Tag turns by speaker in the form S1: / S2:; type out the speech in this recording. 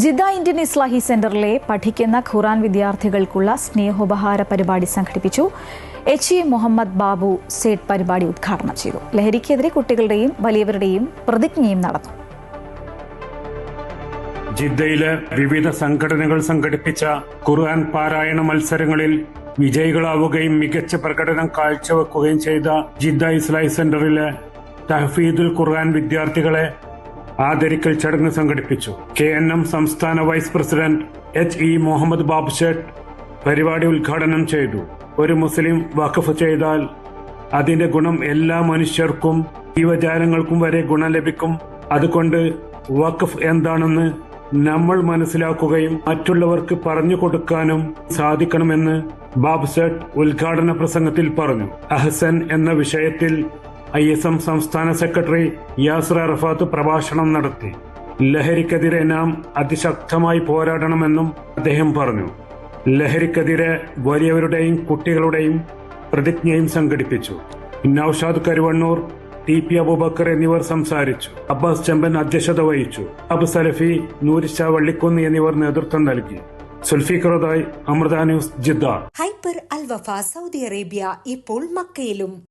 S1: Jeddah Indian ഇസ്ലാഹി സെന്ററിലെ പഠിക്കുന്ന ഖുറാൻ വിദ്യാർത്ഥികൾക്കുള്ള സ്നേഹോപഹാര പരിപാടി സംഘടിപ്പിച്ചു. എച്ച് ഇ മുഹമ്മദ് ബാബു സേഠ് പരിപാടി ഉദ്ഘാടനം ചെയ്തു. ലഹരിക്കെതിരെ കുട്ടികളുടെയും വലിയവരുടെയും പ്രതിജ്ഞയും നടന്നു.
S2: ജിദ്ദയിലെ വിവിധ സംഘടനകൾ സംഘടിപ്പിച്ച ഖുർആൻ പാരായണ മത്സരങ്ങളിൽ വിജയികളാവുകയും മികച്ച പ്രകടനം കാഴ്ചവെക്കുകയും ചെയ്ത ജിദ്ദ ഇസ്ലാഹി സെന്ററിലെ തഹഫീദുൽ ഖുർആൻ വിദ്യാർത്ഥികളെ ആദരിക്കൽ ചടങ്ങ് സംഘടിപ്പിച്ചു. കെ എൻ എം സംസ്ഥാന vice president H E Muhammad Babu Sait പരിപാടി ഉദ്ഘാടനം ചെയ്തു. ഒരു മുസ്ലിം വഖഫ് ചെയ്താൽ അതിന്റെ ഗുണം എല്ലാ മനുഷ്യർക്കും ജീവജാലങ്ങൾക്കും വരെ ഗുണം ലഭിക്കും. അതുകൊണ്ട് വഖഫ് എന്താണെന്ന് നമ്മൾ മനസ്സിലാക്കുകയും മറ്റുള്ളവർക്ക് പറഞ്ഞു കൊടുക്കാനും സാധിക്കണമെന്ന് ബാബുസേട്ട് ഉദ്ഘാടന പ്രസംഗത്തിൽ പറഞ്ഞു. അഹ്സൻ എന്ന വിഷയത്തിൽ ഐ എസ് എം സംസ്ഥാന സെക്രട്ടറി യാസർ അറഫാത്ത് പ്രഭാഷണം നടത്തി. ലഹരിക്കെതിരെ നാം അതിശക്തമായി പോരാടണമെന്നും അദ്ദേഹം പറഞ്ഞു. ലഹരിക്കെതിരെ വലിയവരുടെയും കുട്ടികളുടെയും പ്രതിജ്ഞയും സംഘടിപ്പിച്ചു. നൌഷാദ് കരുവണ്ണൂർ ടി പി അബൂബക്കർ എന്നിവർ സംസാരിച്ചു. അബ്ബാസ് ചെമ്പൻ അധ്യക്ഷത വഹിച്ചു. അബു സലഫി നൂരിഷ വള്ളിക്കുന്ന് എന്നിവർ നേതൃത്വം നൽകി. സുൽഫിഖറുദായ് Amrita news Jeddah.
S3: Hyper അൽവഫ Saudi Arabia ഇപ്പോൾ മക്കയിലും